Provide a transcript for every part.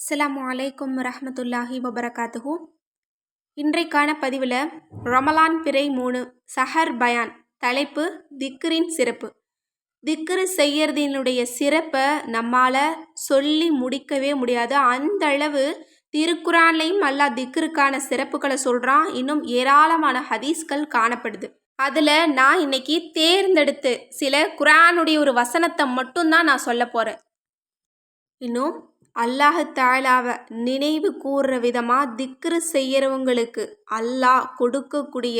அஸ்லாம் அலைக்கும் ரஹமத்துல்லாஹி வபரகாத்துஹூ. இன்றைக்கான பதிவில் ரமலான் பிறை மூணு சஹர் பயான் தலைப்பு திக்ரின் சிறப்பு. திக்ரு செய்யறதினுடைய சிறப்பை நம்மால் சொல்லி முடிக்கவே முடியாது. அந்த அளவு திருக்குறான்லையும் அல்லாஹ் திக்ருக்கான சிறப்புகளை சொல்கிறான் இன்னும் ஏராளமான ஹதீஸ்கள் காணப்படுது. அதில் நான் இன்னைக்கு தேர்ந்தெடுத்து சில குரானுடைய ஒரு வசனத்தை மட்டும்தான் நான் சொல்ல போகிறேன் இன்னும் அல்லாஹ் தாலாவை நினைவு கூறுற விதமாக திக்ரு செய்கிறவங்களுக்கு அல்லாஹ் கொடுக்கக்கூடிய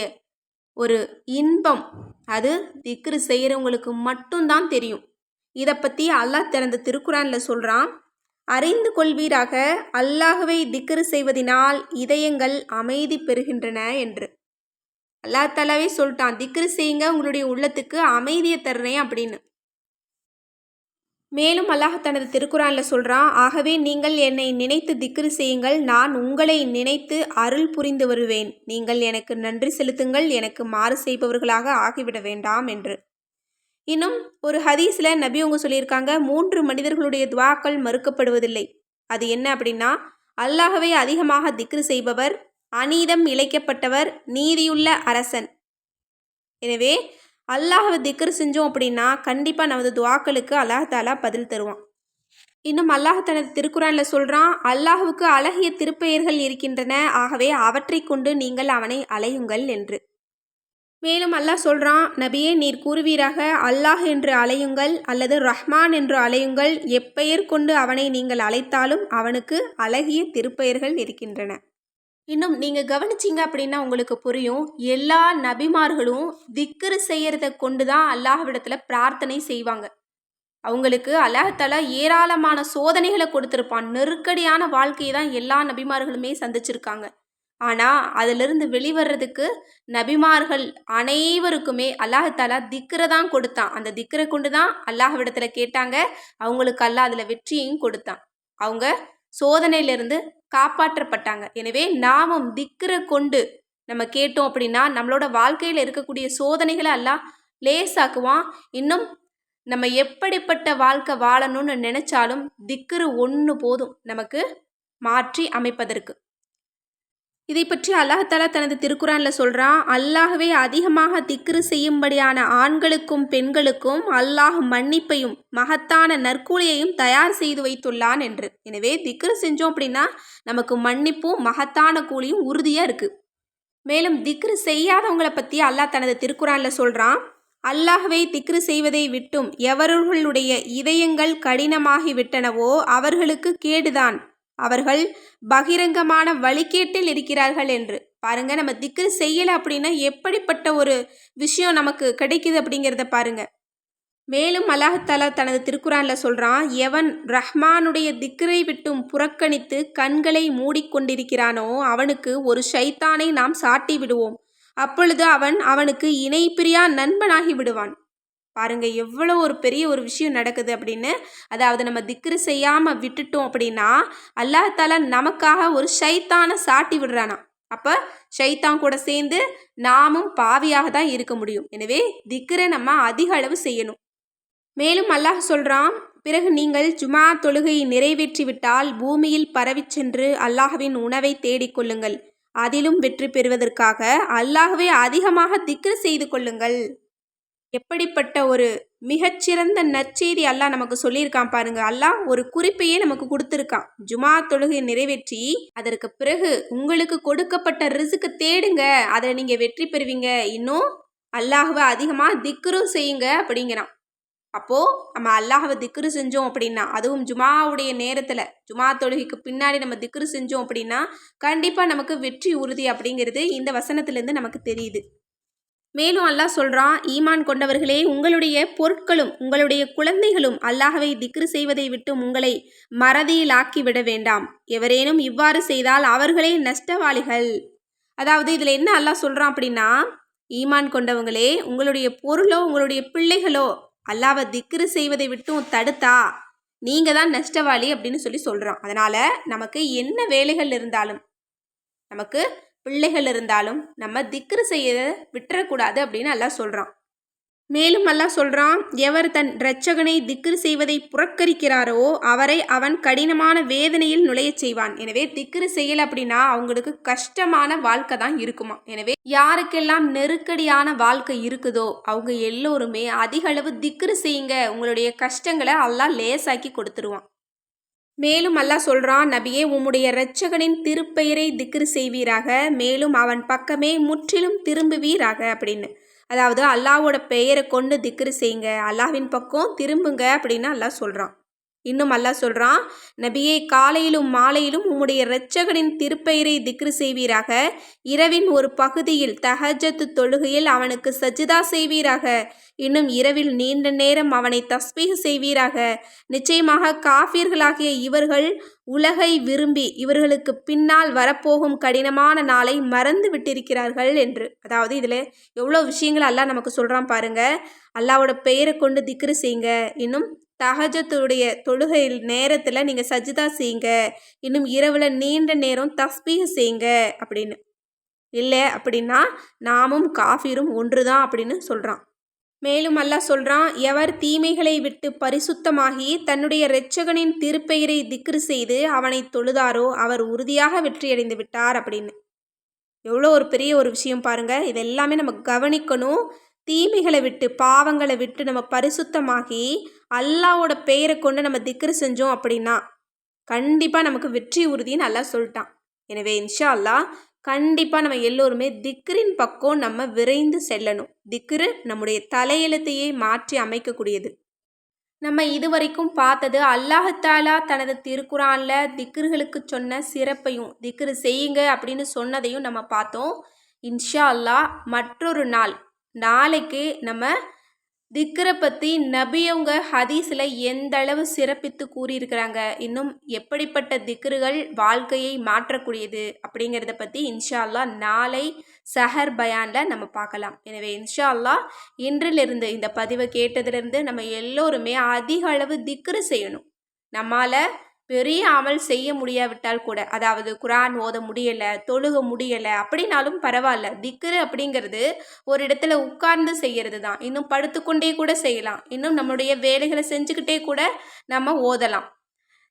ஒரு இன்பம். அது திக்ரு செய்கிறவங்களுக்கு மட்டும்தான் தெரியும். இதை பற்றி அல்லாஹ் திறந்த திருக்குறானில் சொல்கிறான் அறிந்து கொள்வீராக அல்லாஹுவை திக்ரு செய்வதினால் இதயங்கள் அமைதி பெறுகின்றன என்று. அல்லாஹ் தாலாவே சொல்லிட்டான் திக்ரு செய்யுங்க உங்களுடைய உள்ளத்துக்கு அமைதியை தர்றேன் அப்படின்னு. மேலும் அல்லாஹ் தனது திருக்குறானில் சொல்கிறான் ஆகவே நீங்கள் என்னை நினைத்து திக்ரு செய்யுங்கள் நான் உங்களை நினைத்து அருள் புரிந்து வருவேன். நீங்கள் எனக்கு நன்றி செலுத்துங்கள் எனக்கு மாறு செய்பவர்களாக ஆகிவிட வேண்டாம் என்று. இன்னும் ஒரு ஹதீஸில் நபி அவங்க சொல்லியிருக்காங்க மூன்று மனிதர்களுடைய துவாக்கள் மறுக்கப்படுவதில்லை. அது என்ன அப்படின்னா அல்லாஹவை அதிகமாக திக்ரு செய்பவர் அநீதம் இழைக்கப்பட்டவர் நீதியுள்ள அரசன். எனவே அல்லாஹவை திக்ரு செஞ்சோம் அப்படின்னா கண்டிப்பாக நமது துவாக்களுக்கு அல்லாஹாலா பதில் தருவான். இன்னும் அல்லாஹ் தனது திருக்குறானில் சொல்கிறான் அல்லாஹுக்கு அழகிய திருப்பெயர்கள் இருக்கின்றன ஆகவே அவற்றை கொண்டு நீங்கள் அவனை அலையுங்கள் என்று. மேலும் அல்லாஹ் சொல்கிறான் நபியே நீர் கூறுவீராக அல்லாஹ் என்று அலையுங்கள் அல்லது ரஹ்மான் என்று அலையுங்கள் எப்பெயர் கொண்டு அவனை நீங்கள் அழைத்தாலும் அவனுக்கு அழகிய திருப்பெயர்கள் இருக்கின்றன. இன்னும் நீங்கள் கவனிச்சிங்க அப்படின்னா உங்களுக்கு புரியும். எல்லா நபிமார்களும் திக்ரு செய்கிறத கொண்டு தான் அல்லாஹ்விடத்தில் பிரார்த்தனை செய்வாங்க. அவங்களுக்கு அல்லாஹால ஏராளமான சோதனைகளை கொடுத்துருப்பான். நெருக்கடியான வாழ்க்கையை தான் எல்லா நபிமார்களுமே சந்திச்சிருக்காங்க. ஆனால் அதிலிருந்து வெளிவர்றதுக்கு நபிமார்கள் அனைவருக்குமே அல்லாஹாலா திக்கரை தான் கொடுத்தான். அந்த திக்கரை கொண்டு தான் அல்லாஹ்விடத்தில் கேட்டாங்க. அவங்களுக்கு அல்லாஹ் அதில் வெற்றியையும் கொடுத்தான். அவங்க சோதனையிலிருந்து காப்பாற்றப்பட்டாங்க. எனவே நாமம் திக்கரை கொண்டு நம்ம கேட்டோம் அப்படின்னா நம்மளோட வாழ்க்கையில் இருக்கக்கூடிய சோதனைகளை எல்லாம் லேசாக்குவான். இன்னும் நம்ம எப்படிப்பட்ட வாழ்க்கை வாழணும்னு நினச்சாலும் திக்கரு ஒன்று போதும் நமக்கு மாற்றி அமைப்பதற்கு. இதை பற்றி அல்லாஹாலா தனது திருக்குறானில் சொல்கிறான் அல்லாஹவே அதிகமாக திக்ரு செய்யும்படியான ஆண்களுக்கும் பெண்களுக்கும் அல்லாஹ் மன்னிப்பையும் மகத்தான நற்கூலியையும் தயார் செய்து வைத்துள்ளான் என்று. எனவே திக்ரு செஞ்சோம் அப்படின்னா நமக்கு மன்னிப்பும் மகத்தான கூலியும் உறுதியாக இருக்குது மேலும் திக்ரு செய்யாதவங்களை பற்றி அல்லாஹ் தனது திருக்குறானில் சொல்கிறான் அல்லாஹ்வை திக்ரு செய்வதை விட்டும் எவர்களுடைய இதயங்கள் கடினமாகிவிட்டனவோ அவர்களுக்கு கேடுதான். அவர்கள் பகிரங்கமான வழிகேட்டில் இருக்கிறார்கள் என்று. பாருங்க நம்ம திக்ரு செய்யலை அப்படின்னா எப்படிப்பட்ட ஒரு விஷயம் நமக்கு கிடைக்குது அப்படிங்கிறத பாருங்க. மேலும் அல்லாஹாலா தனது திருக்குறானில் சொல்கிறான் எவன் ரஹ்மானுடைய திக்ரை விட்டும் புறக்கணித்து கண்களை மூடிக்கொண்டிருக்கிறானோ அவனுக்கு ஒரு ஷைத்தானை நாம் சாட்டி விடுவோம். அப்பொழுது அவன் அவனுக்கு இணை பிரியா நண்பனாகி விடுவான். பாருங்க எவ்வளோ ஒரு பெரிய ஒரு விஷயம் நடக்குது அப்படின்னு. அதாவது நம்ம திக்ரு செய்யாமல் விட்டுட்டோம் அப்படின்னா அல்லாஹால நமக்காக ஒரு ஷைத்தானை சாட்டி விடுறானா. அப்போ ஷைத்தான் கூட சேர்ந்து நாமும் பாவியாக தான் இருக்க முடியும். எனவே திக்ரை நம்ம அதிக அளவு செய்யணும். மேலும் அல்லாஹ் சொல்கிறான் பிறகு நீங்கள் ஜுமா தொழுகையை நிறைவேற்றி விட்டால் பூமியில் பரவி சென்று அல்லாஹ்வின் உணவை தேடிக்கொள்ளுங்கள் அதிலும் வெற்றி பெறுவதற்காக அல்லாஹ்வை அதிகமாக திக்ரு செய்து கொள்ளுங்கள். எப்படிப்பட்ட ஒரு மிகச்சிறந்த நற்செய்தி அல்லாஹ் நமக்கு சொல்லியிருக்கான் பாருங்க. அல்லாஹ் ஒரு குறிப்பையே நமக்கு கொடுத்துருக்கான். ஜுமா தொழுகை நிறைவேற்றி அதற்கு பிறகு உங்களுக்கு கொடுக்கப்பட்ட ரிசுக்கு தேடுங்க. அதை நீங்க வெற்றி பெறுவீங்க. இன்னும் அல்லாஹுவை அதிகமாக திக்ரும் செய்யுங்க அப்படிங்கிறான். அப்போது நம்ம அல்லாஹவை திக்ரு செஞ்சோம் அப்படின்னா அதுவும் ஜுமாவுடைய நேரத்தில் ஜுமா தொழுகைக்கு பின்னாடி நம்ம திக்ரு செஞ்சோம் அப்படின்னா கண்டிப்பாக நமக்கு வெற்றி உறுதி அப்படிங்கிறது இந்த வசனத்துலேருந்து நமக்கு தெரியுது. மேலும் அல்லாஹ் சொல்கிறான் ஈமான் கொண்டவர்களே உங்களுடைய பொருட்களும் உங்களுடைய குழந்தைகளும் அல்லாஹவை திக்ரு செய்வதை விட்டு உங்களை மறதியிலாக்கி விட வேண்டாம். எவரேனும் இவ்வாறு செய்தால் அவர்களே நஷ்டவாளிகள். அதாவது இதில் என்ன அல்லாஹ் சொல்கிறான் அப்படின்னா ஈமான் கொண்டவங்களே உங்களுடைய பொருளோ உங்களுடைய பிள்ளைகளோ அல்லாவை திக்ரு செய்வதை விட்டும் தடுத்தா நீங்கள் தான் நஷ்டவாளி அப்படின்னு சொல்லி சொல்கிறோம் அதனால் நமக்கு என்ன வேலைகள் இருந்தாலும் நமக்கு பிள்ளைகள் இருந்தாலும் நம்ம திக்ரு செய்ய விட்டுறக்கூடாது அப்படின்னு எல்லாம் சொல்கிறான் மேலும் எல்லாம் சொல்கிறான் எவர் தன் இரட்சகனை திக்ரு செய்வதை புறக்கரிக்கிறாரோ அவரை அவன் கடினமான வேதனையில் நுழையச் செய்வான். எனவே திக்ரு செய்யலை அப்படின்னா அவங்களுக்கு கஷ்டமான வாழ்க்கை தான் இருக்குமா? எனவே யாருக்கெல்லாம் நெருக்கடியான வாழ்க்கை இருக்குதோ அவங்க எல்லோருமே அதிகளவு திக்ரு செய்யுங்க உங்களுடைய கஷ்டங்களை எல்லாம் லேசாக்கி கொடுத்துருவான். மேலும் அல்லாஹ் சொல்றான் நபியே உம்முடைய இரட்சகனின் திருப்பெயரை திக்ரு செய்வீராக மேலும் அவன் பக்கமே முற்றிலும் திரும்புவீராக அப்படின்னு. அதாவது அல்லாவோட பெயரை கொண்டு திக்ரு செய்யுங்க அல்லாஹ்வின் பக்கம் திரும்புங்க அப்படின்னு அல்லாஹ் சொல்கிறான் இன்னும் அல்லாஹ் சொல்கிறான் நபியே காலையிலும் மாலையிலும் உம்முடைய இரட்சகனின் திருப்பெயரை திக்ரு செய்வீராக இரவின் ஒரு பகுதியில் தஹஜத்து தொழுகையில் அவனுக்கு சஜிதா செய்வீராக இன்னும் இரவில் நீண்ட நேரம் அவனை தஸ்பீக செய்வீராக. நிச்சயமாக காஃபியர்களாகிய இவர்கள் உலகை விரும்பி இவர்களுக்கு பின்னால் வரப்போகும் கடினமான நாளை மறந்து விட்டிருக்கிறார்கள் என்று. அதாவது இதில் எவ்வளோ விஷயங்கள் அல்லாஹ் நமக்கு சொல்கிறான் பாருங்க. அல்லாவோட பெயரை கொண்டு திக்ரு செய்யுங்க. இன்னும் தஹஜத்துடைய தொழுகை நேரத்தில் நீங்கள் சஜிதா செய்யுங்க. இன்னும் இரவில் நீண்ட நேரம் தஸ்பீக செய்யுங்க அப்படின்னு. இல்லை அப்படின்னா நாமும் காஃபீரும் ஒன்று தான் அப்படின்னு சொல்கிறான் மேலும் அல்லாஹ் சொல்கிறான் எவர் தீமைகளை விட்டு பரிசுத்தமாகி தன்னுடைய இரட்சகனின் திருப்பெயரை திக்ரு செய்து அவனை தொழுதாரோ அவர் உறுதியாக வெற்றியடைந்து விட்டார் அப்படின்னு. எவ்வளோ ஒரு பெரிய ஒரு விஷயம் பாருங்கள் இதெல்லாமே நம்ம கவனிக்கணும். தீமைகளை விட்டு பாவங்களை விட்டு நம்ம பரிசுத்தமாகி அல்லாவோட பெயரை கொண்டு நம்ம திக்ரு செஞ்சோம் அப்படின்னா கண்டிப்பாக நமக்கு வெற்றி உறுதின்னு நல்லா சொல்லிட்டான். எனவே இன்ஷா அல்லா கண்டிப்பாக நம்ம எல்லோருமே திக்ரின் பக்கம் நம்ம விரைந்து செல்லணும். திக்ரு நம்முடைய தலையெழுத்தையே மாற்றி அமைக்கக்கூடியது. நம்ம இதுவரைக்கும் பார்த்தது அல்லாஹாலா தனது திருக்குறானில் திக்ருகளுக்கு சொன்ன சிறப்பையும் திக்ரு செய்யுங்க அப்படின்னு சொன்னதையும் நம்ம பார்த்தோம். இன்ஷா அல்லாஹ் மற்றொரு நாள் நாளைக்கு நம்ம திக்ரை பற்றி நபியவங்க ஹதீஸில் எந்த அளவு சிறப்பித்து கூறியிருக்கிறாங்க? இன்னும் எப்படிப்பட்ட திக்ருகள் வாழ்க்கையை மாற்றக்கூடியது அப்படிங்கிறத பற்றி இன்ஷா அல்லா நாளை சஹர் பயானில் நம்ம பார்க்கலாம். எனவே இன்ஷா அல்லா இன்றிலிருந்து இந்த பதிவை கேட்டதுலேருந்து நம்ம எல்லோருமே அதிக அளவு திக்ரு செய்யணும். நம்மால் பெரிய அமல் செய்ய முடியாவிட்டால் கூட அதாவது குரான் ஓத முடியலை தொழுக முடியலை அப்படின்னாலும் பரவாயில்ல. திக்ரு அப்படிங்கிறது ஒரு இடத்துல உட்கார்ந்து செய்கிறது தான் இன்னும் படுத்துக்கொண்டே கூட செய்யலாம். இன்னும் நம்மளுடைய வேலைகளை செஞ்சுக்கிட்டே கூட நம்ம ஓதலாம்.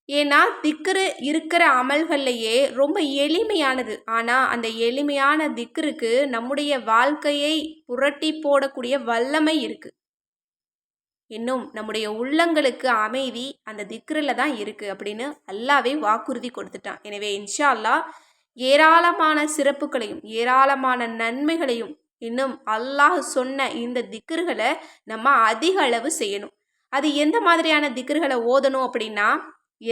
ஏன்னா திக்ரு இருக்கிற அமல்கள்லையே ரொம்ப எளிமையானது. ஆனால் அந்த எளிமையான திக்ருக்கு நம்முடைய வாழ்க்கையை புரட்டி போடக்கூடிய வல்லமை இருக்குது இன்னும் நம்முடைய உள்ளங்களுக்கு அமைதி அந்த திக்ரில் தான் இருக்குது அப்படின்னு அல்லாவே வாக்குறுதி கொடுத்துட்டான். எனவே இன்ஷா அல்லா ஏராளமான சிறப்புகளையும் ஏராளமான நன்மைகளையும் இன்னும் அல்லாஹ் சொன்ன இந்த திக்ருகளை நம்ம அதிக அளவு செய்யணும். அது எந்த மாதிரியான திக்ருகளை ஓதணும் அப்படின்னா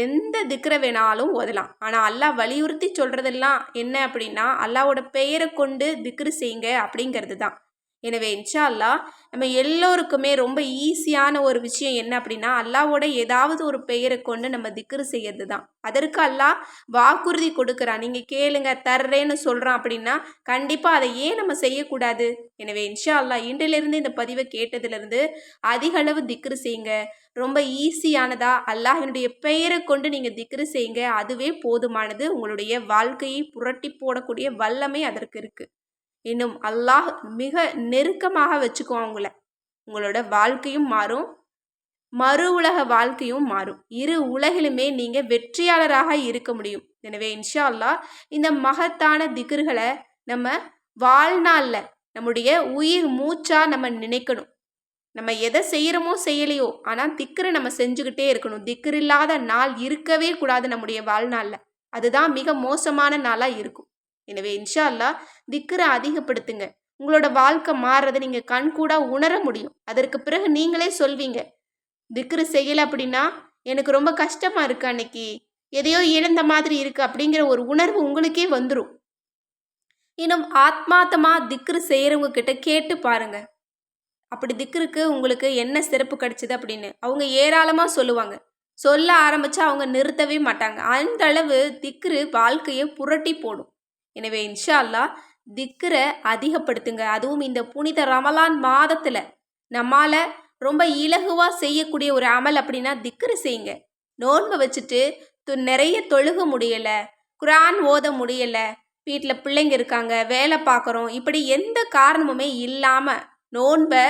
எந்த திக்ரை வேணாலும் ஓதலாம். ஆனால் அல்லாஹ் வலியுறுத்தி சொல்கிறதெல்லாம் என்ன அப்படின்னா அல்லாவோட பெயரை கொண்டு திக்ரு செய்யுங்க அப்படிங்கிறது தான். எனவே இன்ஷா அல்லா நம்ம எல்லோருக்குமே ரொம்ப ஈஸியான ஒரு விஷயம் என்ன அப்படின்னா அல்லாவோட ஏதாவது ஒரு பெயரை கொண்டு நம்ம திக்ரு செய்யறது தான் அதற்கு அல்லாஹ் வாக்குறுதி கொடுக்குறான். நீங்கள் கேளுங்க தர்றேன்னு சொல்கிறான் அப்படின்னா கண்டிப்பாக அதை ஏன் நம்ம செய்யக்கூடாது? எனவே இன்ஷா அல்லா இன்றிலிருந்து இந்த பதிவை கேட்டதுலேருந்து அதிக அளவு திக்ரு செய்யுங்க. ரொம்ப ஈஸியானதா அல்லாஹினுடைய பெயரை கொண்டு நீங்கள் திக்ரு செய்யுங்க. அதுவே போதுமானது. உங்களுடைய வாழ்க்கையை புரட்டி போடக்கூடிய வல்லமை அதற்கு இருக்குது இன்னும் அல்லாஹ் மிக நெருக்கமாக வச்சுக்குவோம் அவங்கள உங்களோட வாழ்க்கையும் மாறும். மறு உலக வாழ்க்கையும் மாறும். இரு உலகிலுமே நீங்கள் வெற்றியாளராக இருக்க முடியும். எனவே இன்ஷா அல்லா இந்த மகத்தான திகர்களை நம்ம வாழ்நாளில் நம்முடைய உயிர் மூச்சா நம்ம நினைக்கணும். நம்ம எதை செய்கிறோமோ செய்யலையோ ஆனால் திக்கரை நம்ம செஞ்சுக்கிட்டே இருக்கணும். திக்கர் இல்லாத நாள் இருக்கவே கூடாது நம்முடைய வாழ்நாளில். அதுதான் மிக மோசமான நாளாக இருக்கும். எனவே இன்ஷா அல்லா திக்கரை அதிகப்படுத்துங்க. உங்களோட வாழ்க்கை மாறுறதை நீங்கள் கண்கூடாக உணர முடியும். அதற்கு பிறகு நீங்களே சொல்வீங்க. திக்ரு செய்யலை அப்படின்னா எனக்கு ரொம்ப கஷ்டமாக இருக்கு அன்னைக்கு. எதையோ இழந்த மாதிரி இருக்குது அப்படிங்கிற ஒரு உணர்வு உங்களுக்கே வந்துடும் இன்னும் ஆத்மாத்தமாக திக்ரு செய்கிறவங்க கிட்ட கேட்டு பாருங்க. அப்படி திக்ருக்கு உங்களுக்கு என்ன சிறப்பு கிடைச்சிது அப்படின்னு அவங்க ஏராளமாக சொல்லுவாங்க. சொல்ல ஆரம்பித்தா அவங்க நிறுத்தவே மாட்டாங்க. அந்த அளவு திக்ரு வாழ்க்கையை புரட்டி போடும். எனவே இன்ஷா அல்லா திக்கரை அதிகப்படுத்துங்க. அதுவும் இந்த புனித ரமலான் மாதத்தில். நம்மால் ரொம்ப இலகுவாக செய்யக்கூடிய ஒரு அமல் அப்படின்னா திக்கரை செய்யுங்க. நோன்பை வச்சுட்டு நிறைய தொழுக முடியலை. குரான் ஓத முடியலை. வீட்டில் பிள்ளைங்க இருக்காங்க வேலை பார்க்குறோம். இப்படி எந்த காரணமுமே இல்லாமல் நோன்பை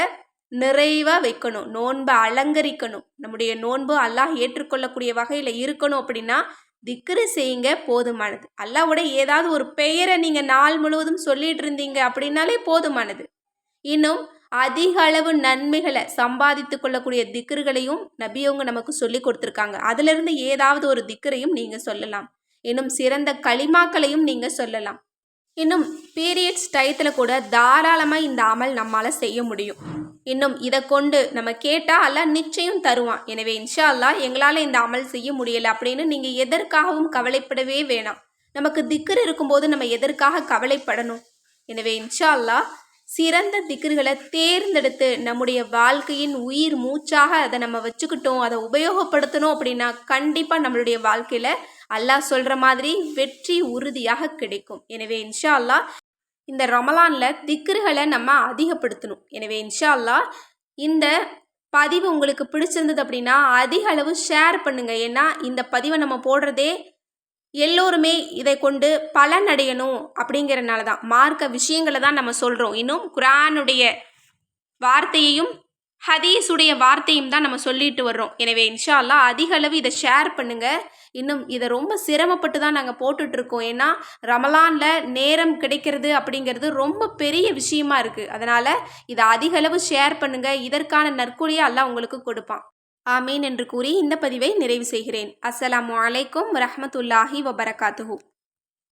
நிறைவாக வைக்கணும். நோன்பை அலங்கரிக்கணும். நம்முடைய நோன்பு அல்லாஹ் ஏற்றுக்கொள்ளக்கூடிய வகையில் இருக்கணும் அப்படின்னா திக்ரு செய்யுங்க போதுமானது. அல்லாவோட ஏதாவது ஒரு பெயரை நீங்கள் நாள் முழுவதும் சொல்லிட்டு இருந்தீங்க அப்படின்னாலே போதுமானது. இன்னும் அதிக அளவு நன்மைகளை சம்பாதித்து கொள்ளக்கூடிய திக்ருகளையும் நபியவங்க நமக்கு சொல்லி கொடுத்துருக்காங்க. அதிலிருந்து ஏதாவது ஒரு திக்கரையும் நீங்கள் சொல்லலாம். இன்னும் சிறந்த களிமாக்களையும் நீங்கள் சொல்லலாம். இன்னும் பீரியட்ஸ் டயத்தில் கூட தாராளமாக இந்த அமல் நம்மால் செய்ய முடியும். இன்னும் இதை கொண்டு நம்ம கேட்டால் அல்லா நிச்சயம் தருவான். எனவே இன்ஷா அல்லாஹ் எங்களால் இந்த அமல் செய்ய முடியலை அப்படின்னு நீங்கள் எதற்காகவும் கவலைப்படவே வேணாம். நமக்கு திக்கர் இருக்கும்போது நம்ம எதற்காக கவலைப்படணும்? எனவே இன்ஷா அல்லாஹ் சிறந்த திக்கர்களை தேர்ந்தெடுத்து நம்முடைய வாழ்க்கையின் உயிர் மூச்சாக அதை நம்ம வச்சுக்கிட்டோம் அதை உபயோகப்படுத்தணும் அப்படின்னா கண்டிப்பாக நம்மளுடைய வாழ்க்கையில் அல்லாஹ் சொல்கிற மாதிரி வெற்றி உறுதியாக கிடைக்கும். எனவே இன்ஷா அல்லாஹ் இந்த ரமலானில் திக்ருகளை நம்ம அதிகப்படுத்தணும். எனவே இன்ஷா அல்லாஹ் இந்த பதிவு உங்களுக்கு பிடிச்சிருந்தது அப்படின்னா அதிக அளவு ஷேர் பண்ணுங்கள் ஏன்னா இந்த பதிவை நம்ம போடுறதே எல்லோருமே இதை கொண்டு பலன் அடையணும் அப்படிங்கிறனால தான் மார்க்க விஷயங்களை தான் நம்ம சொல்கிறோம் இன்னும் குரானுடைய வார்த்தையையும் ஹதீஸுடைய வார்த்தையும் தான் நம்ம சொல்லிட்டு வர்றோம். எனவே இன்ஷா அல்லாஹ் அதிக அளவு இதை ஷேர் பண்ணுங்கள் இன்னும் இதை ரொம்ப சிரமப்பட்டு தான் நாங்கள் போட்டுட்ருக்கோம். ஏன்னா ரமலானில் நேரம் கிடைக்கிறது அப்படிங்கிறது ரொம்ப பெரிய விஷயமா இருக்குது அதனால் இதை அதிக அளவு ஷேர் பண்ணுங்கள் இதற்கான நற்கூலியை அல்லா உங்களுக்கு கொடுப்பான். ஆமீன் என்று கூறி இந்த பதிவை நிறைவு செய்கிறேன். அஸ்ஸலாமு அலைக்கும் வரஹ்மத்துல்லாஹி வபரகாத்துஹூ.